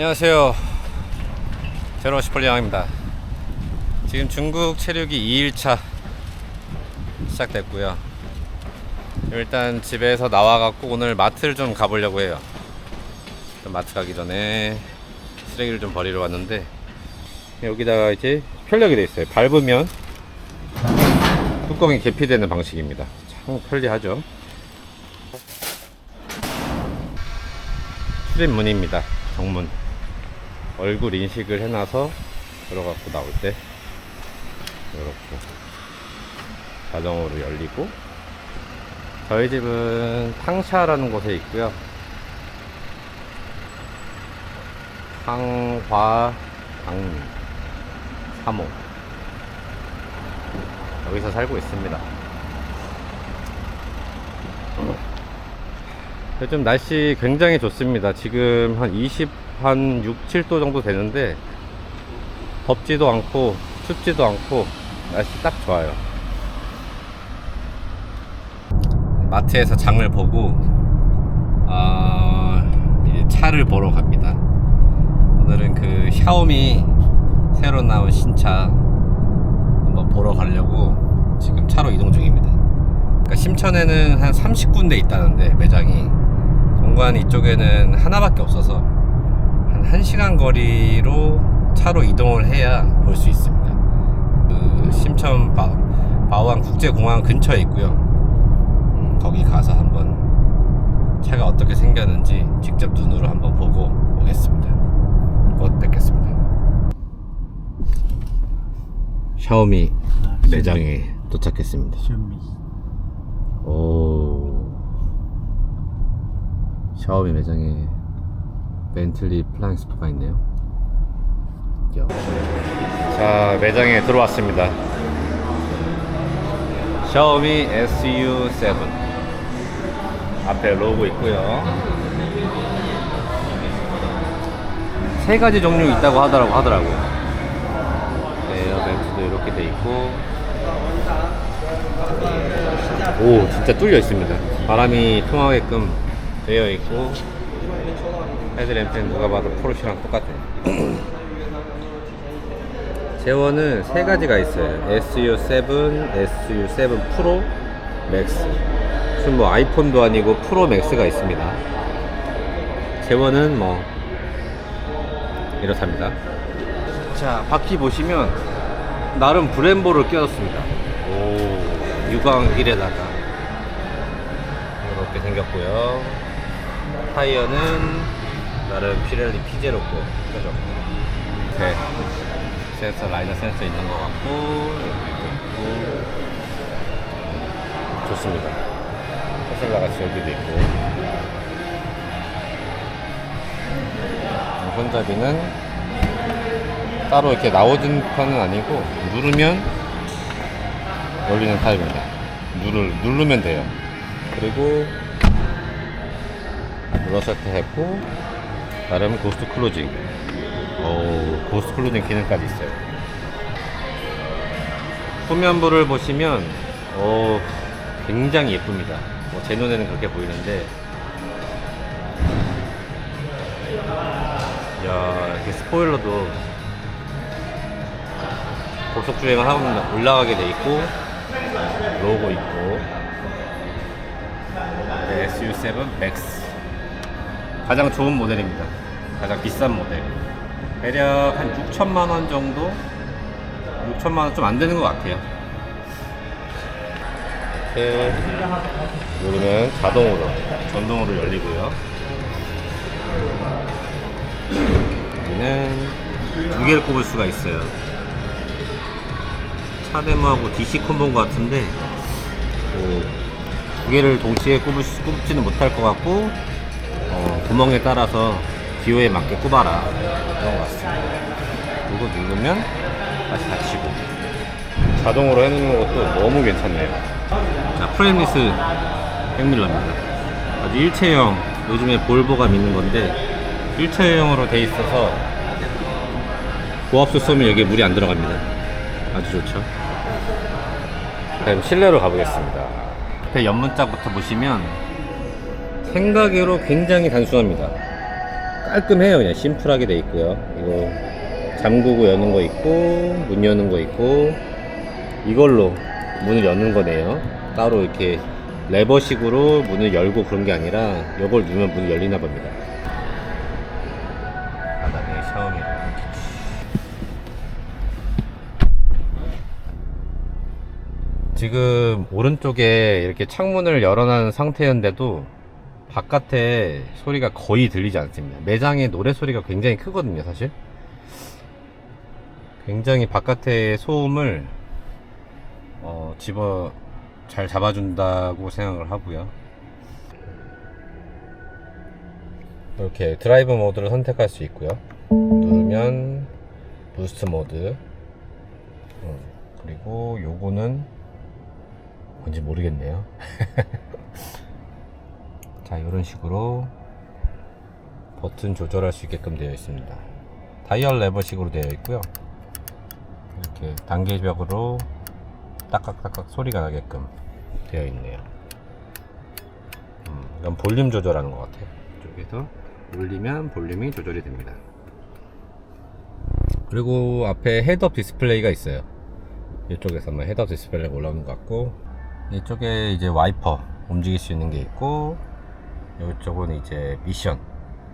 안녕하세요. 제로 시폴리앙입니다. 지금 중국 체류기 2일차 시작됐고요. 일단 집에서 나와갖고 오늘 마트를 좀 가보려고 해요. 마트 가기 전에 쓰레기를 좀 버리러 왔는데 여기다가 이제 편력이 돼 있어요. 밟으면 뚜껑이 개피되는 방식입니다. 참 편리하죠. 출입문입니다. 정문. 얼굴 인식을 해놔서 들어갖고 나올 때 이렇게 자동으로 열리고 저희 집은 탕샤라는 곳에 있고요. 강 3호 여기서 살고 있습니다. 요즘 날씨 굉장히 좋습니다. 지금 한 20, 한 6, 7도 정도 되는데 덥지도 않고 춥지도 않고 날씨 딱 좋아요. 마트에서 장을 보고 아, 이제 차를 보러 갑니다. 오늘은 그 샤오미 새로 나온 신차 한번 보러 가려고 지금 차로 이동 중입니다. 그러니까 심천에는 한 30군데 있다는데 매장이 동관 이쪽에는 하나밖에 없어서 한 1시간 거리로 차로 이동을 해야 볼 수 있습니다. 그 심천 바, 바오안 국제공항 근처에 있고요. 음, 거기 가서 한번 차가 어떻게 생겼는지 직접 눈으로 한번 보고 오겠습니다. 곧 뵙겠습니다. 샤오미 매장에 도착했습니다. 샤오미. 오 샤오미 매장에 벤틀리 플라잉 스포가 있네요. 야. 자 매장에 들어왔습니다. 샤오미 SU7 앞에 로고 있고요. 세 가지 종류 있다고 하더라고 하더라고요. 네, 에어벤트도 이렇게 돼 있고 오 진짜 뚫려 있습니다 바람이 통하게끔 되어 있고 헤드램프는 누가 봐도 포르쉐랑 똑같아요. 제원은 세 가지가 있어요. SU7, SU7 프로, 맥스. 무슨 뭐 아이폰도 아니고 프로 맥스가 있습니다. 제원은 뭐 이렇답니다. 자 바퀴 보시면 나름 브렘보를 끼웠습니다. 오 유광길에다가 이렇게 생겼고요. 타이어는 나름 피렐리 피제로고 껴졌고 네. 센서 라이너 센서 있는 것 같고 있고 좋습니다 테슬라 같이 여기도 있고 손잡이는 따로 이렇게 나오진 편은 아니고 누르면 열리는 타입입니다. 누를 누르면 돼요. 그리고 눌렀을 때 했고 나름 고스트 클로징. 오 고스트 클로징 기능까지 있어요. 후면부를 보시면 오 굉장히 예쁩니다. 뭐 제 눈에는 그렇게 보이는데 야 이렇게 스포일러도 고속 주행을 하면 올라가게 돼 있고 로고 있고 네, SU7 Max 가장 좋은 모델입니다. 가장 비싼 모델. 대략 한 6천만 원 정도, 6천만 원 좀 안 되는 것 같아요. 이렇게 누르면 자동으로 전동으로 열리고요. 여기는 두 개를 꼽을 수가 있어요. 차데모하고 DC 콤보인 것 같은데 뭐, 두 개를 동시에 꼽을 수, 꼽지는 못할 것 같고 어, 구멍에 따라서 기호에 맞게 꼽아라 그런 것 같습니다. 그리고 누르면 다시 닫히고 자동으로 해놓는 것도 너무 괜찮네요. 자 프레임리스 백밀러입니다. 아주 일체형 요즘에 볼보가 있는 건데 일체형으로 돼 있어서 고압수 쏘면 여기에 물이 안 들어갑니다. 아주 좋죠. 그럼 실내로 가보겠습니다. 앞에 연문짝부터 보시면 생각외로 굉장히 단순합니다. 깔끔해요. 그냥 심플하게 돼 있고요. 이거 잠그고 여는 거 있고 문 여는 거 있고 이걸로 문을 여는 거네요. 따로 이렇게 레버식으로 문을 열고 그런 게 아니라 이걸 누르면 문이 열리나 봅니다. 바닥에 샤워미러 지금 오른쪽에 이렇게 창문을 열어놓은 상태였는데도 바깥에 소리가 거의 들리지 않습니다. 매장의 노래 소리가 굉장히 크거든요, 사실. 굉장히 바깥의 소음을 어, 집어 잘 잡아준다고 생각을 하고요. 이렇게 드라이브 모드를 선택할 수 있고요. 누르면 부스트 모드. 음, 그리고 요거는 뭔지 모르겠네요. 자, 이런 식으로 버튼 조절할 수 있게끔 되어 있습니다. 다이얼 레버식으로 되어 있고요. 이렇게 단계벽으로 딱딱딱딱 소리가 나게끔 되어 있네요. 음, 이건 볼륨 조절하는 것 같아요. 이쪽에서 올리면 볼륨이 조절이 됩니다. 그리고 앞에 헤드업 디스플레이가 있어요. 이쪽에서만 헤드업 디스플레이가 올라오는 것 같고 이쪽에 이제 와이퍼 움직일 수 있는 게 있고 이쪽은 이제 미션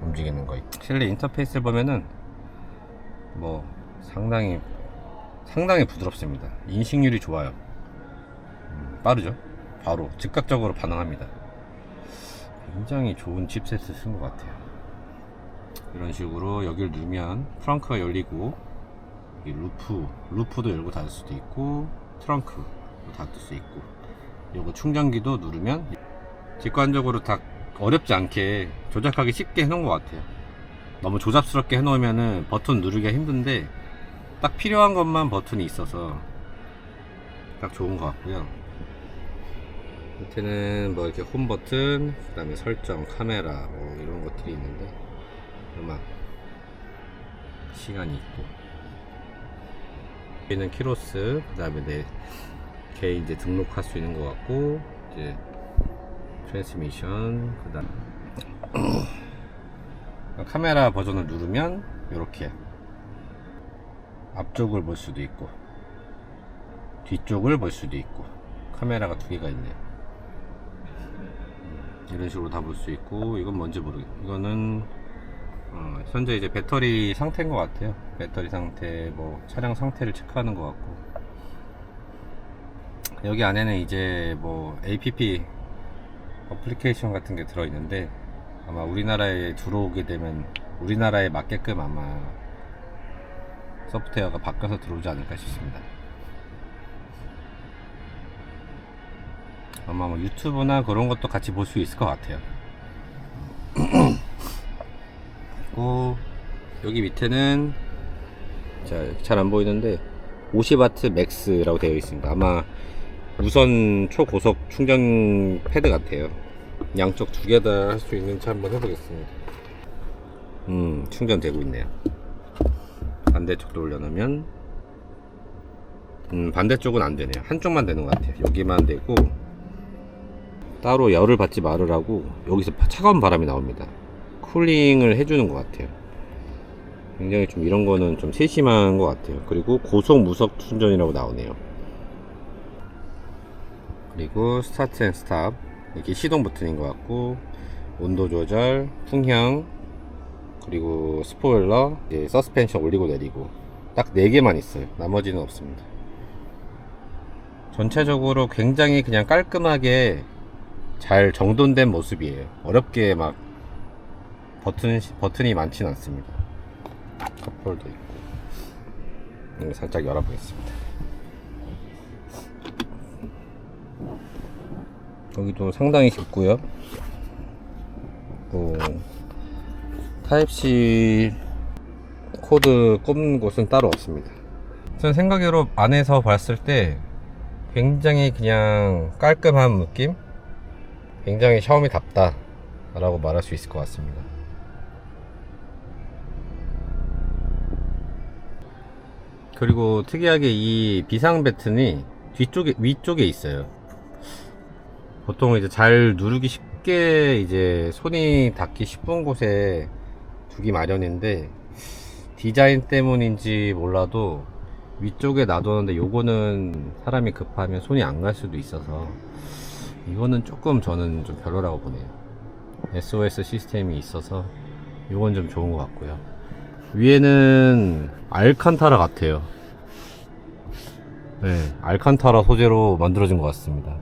움직이는 거 있고. 실내 인터페이스를 보면은 뭐 상당히 상당히 부드럽습니다. 인식률이 좋아요. 음, 빠르죠? 바로 즉각적으로 반응합니다. 굉장히 좋은 칩셋을 쓴 것 같아요. 이런 식으로 여기를 누르면 트렁크가 열리고 이 루프 루프도 열고 닫을 수도 있고 트렁크도 닫을 수 있고 요거 충전기도 누르면 직관적으로 다 어렵지 않게 조작하기 쉽게 해놓은 것 같아요. 너무 조잡스럽게 해놓으면은 버튼 누르기가 힘든데 딱 필요한 것만 버튼이 있어서 딱 좋은 것 같고요. 밑에는 뭐 이렇게 홈 버튼 그 다음에 설정 카메라 뭐 이런 것들이 있는데 음악 시간이 있고. 여기는 키로스 그 다음에 내 개인 이제 등록할 수 있는 것 같고 이제 트랜스미션 그다음 카메라 버전을 누르면 이렇게 앞쪽을 볼 수도 있고 뒤쪽을 볼 수도 있고 카메라가 두 개가 있네요 음, 이런 식으로 다 볼 수 있고 이건 뭔지 모르겠 이거는 어, 현재 이제 배터리 상태인 것 같아요. 배터리 상태 뭐 차량 상태를 체크하는 것 같고. 여기 안에는 이제 뭐 APP 어플리케이션 같은 게 들어있는데 아마 우리나라에 들어오게 되면 우리나라에 맞게끔 아마 소프트웨어가 바뀌어서 들어오지 않을까 싶습니다. 아마 뭐 유튜브나 그런 것도 같이 볼 수 있을 것 같아요. 그리고 여기 밑에는 잘 안 보이는데 50W 맥스라고 되어 있습니다. 아마 무선 초고속 충전 패드 같아요. 양쪽 두 개 다 할 수 있는지 한번 해보겠습니다. 음, 충전되고 있네요. 반대쪽도 올려놓으면, 음, 반대쪽은 안 되네요. 한쪽만 되는 것 같아요. 여기만 되고, 따로 열을 받지 말으라고 여기서 차가운 바람이 나옵니다. 쿨링을 해주는 것 같아요. 굉장히 좀 이런 거는 좀 세심한 것 같아요. 그리고 고속 무속 충전이라고 나오네요. 그리고 스타트 앤 스탑. 이렇게 시동 버튼인 것 같고 온도 조절, 풍향 그리고 스포일러, 이제 서스펜션 올리고 내리고. 딱 4개만 있어요. 나머지는 없습니다. 전체적으로 굉장히 그냥 깔끔하게 잘 정돈된 모습이에요. 어렵게 막 버튼, 버튼이 많진 않습니다. 컵홀도 있고. 살짝 열어보겠습니다 여기도 상당히 깊고요. 또 타입C 코드 꼽는 곳은 따로 없습니다. 전 생각으로 안에서 봤을 때 굉장히 그냥 깔끔한 느낌? 굉장히 샤오미답다 라고 말할 수 있을 것 같습니다. 그리고 특이하게 이 비상 버튼이 뒤쪽에 위쪽에 있어요. 보통 이제 잘 누르기 쉽게 이제 손이 닿기 쉽은 곳에 두기 마련인데 디자인 때문인지 몰라도 위쪽에 놔뒀는데 요거는 사람이 급하면 손이 안 갈 수도 있어서 이거는 조금 저는 좀 별로라고 보네요. SOS 시스템이 있어서 요건 좀 좋은 것 같고요. 위에는 알칸타라 같아요. 네 알칸타라 소재로 만들어진 것 같습니다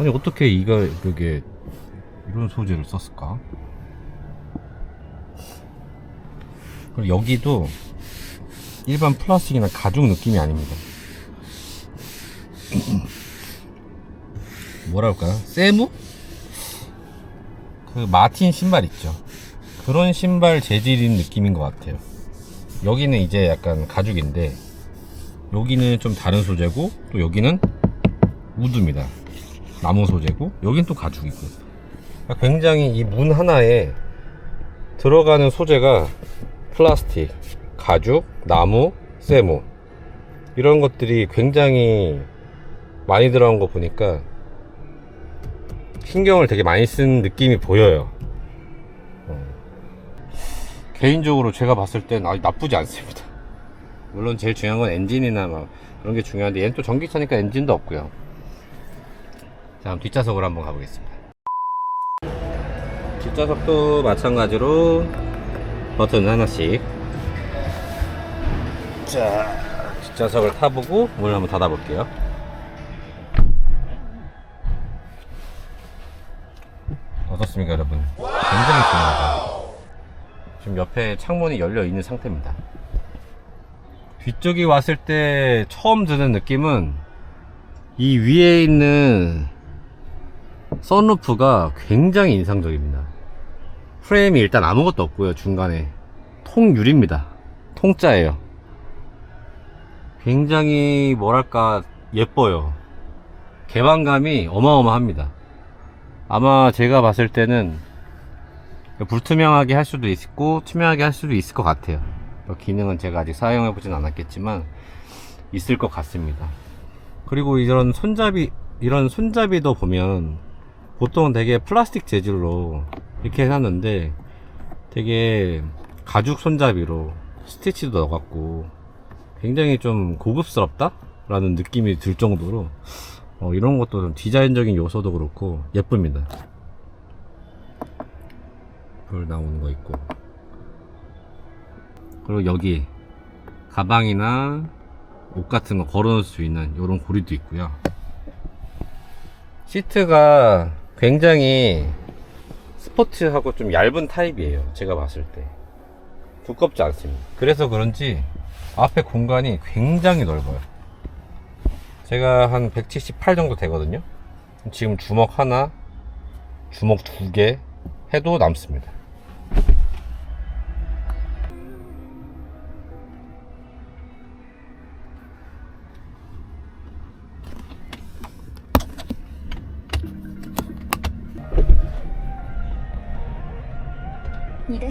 아니 어떻게 이거 이게 이런 소재를 썼을까? 그리고 여기도 일반 플라스틱이나 가죽 느낌이 아닙니다. 뭐랄까요? 세무? 그 마틴 신발 있죠. 그런 신발 재질인 느낌인 것 같아요. 여기는 이제 약간 가죽인데 여기는 좀 다른 소재고 또 여기는 우드입니다. 나무 소재고 여긴 또 가죽이고 그러니까 굉장히 이 문 하나에 들어가는 소재가 플라스틱, 가죽, 나무, 세모 이런 것들이 굉장히 많이 들어간 거 보니까 신경을 되게 많이 쓴 느낌이 보여요. 어. 개인적으로 제가 봤을 땐 아주 나쁘지 않습니다. 물론 제일 중요한 건 엔진이나 막 그런 게 중요한데 얘는 또 전기차니까 엔진도 없고요. 자, 그럼 뒷좌석으로 한번 가보겠습니다. 뒷좌석도 마찬가지로 버튼 하나씩. 자, 뒷좌석을 타보고 문을 한번 닫아볼게요. 어떻습니까, 여러분? 굉장히 중요하죠. 지금 옆에 창문이 열려 있는 상태입니다. 뒤쪽이 왔을 때 처음 드는 느낌은 이 위에 있는 선루프가 굉장히 인상적입니다. 프레임이 일단 아무것도 없고요. 중간에 통유리입니다. 통짜예요. 굉장히 뭐랄까 예뻐요. 개방감이 어마어마합니다. 아마 제가 봤을 때는 불투명하게 할 수도 있고 투명하게 할 수도 있을 것 같아요. 그 기능은 제가 아직 사용해 보진 않았겠지만 있을 것 같습니다. 그리고 이런 손잡이 이런 손잡이도 보면 보통 되게 플라스틱 재질로 이렇게 해놨는데 되게 가죽 손잡이로 스티치도 넣어갖고 굉장히 좀 고급스럽다? 라는 느낌이 들 정도로 어, 이런 것도 좀 디자인적인 요소도 그렇고 예쁩니다. 불 나오는 거 있고 그리고 여기 가방이나 옷 같은 거 걸어 놓을 수 있는 이런 고리도 있고요. 시트가 굉장히 스포츠하고 좀 얇은 타입이에요. 제가 봤을 때. 두껍지 않습니다. 그래서 그런지 앞에 공간이 굉장히 넓어요. 제가 한 178 정도 되거든요. 지금 주먹 하나, 주먹 두 개 해도 남습니다.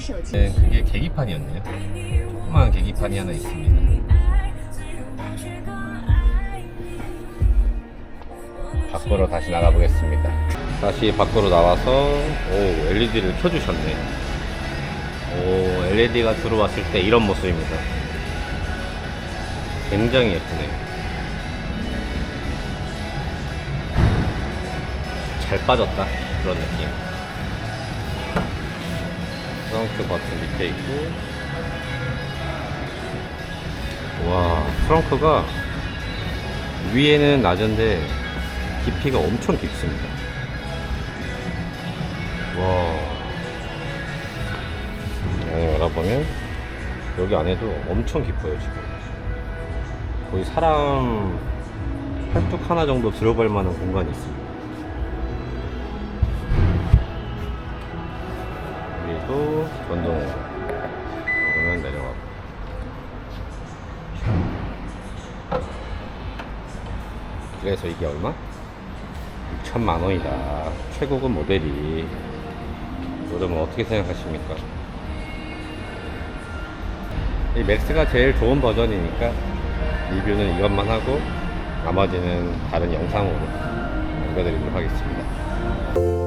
네, 그게 계기판이었네요. 조그마한 계기판이 하나 있습니다. 밖으로 다시 나가보겠습니다. 다시 밖으로 나와서 오 LED를 켜주셨네. 오 LED가 들어왔을 때 이런 모습입니다. 굉장히 예쁘네요. 잘 빠졌다 그런 느낌. 트렁크 버튼 밑에 있고. 와 트렁크가 위에는 낮은데 깊이가 엄청 깊습니다. 와. 안에 열어보면 여기 안에도 엄청 깊어요 지금. 거의 사람 팔뚝 하나 정도 들어갈 만한 공간이 있습니다 그리고 전동으로 그러면 내려가고 그래서 이게 얼마? 6천만 원이다 최고급 모델이 여러분 어떻게 생각하십니까? 이 맥스가 제일 좋은 버전이니까 리뷰는 이것만 하고 나머지는 다른 영상으로 남겨드리도록 하겠습니다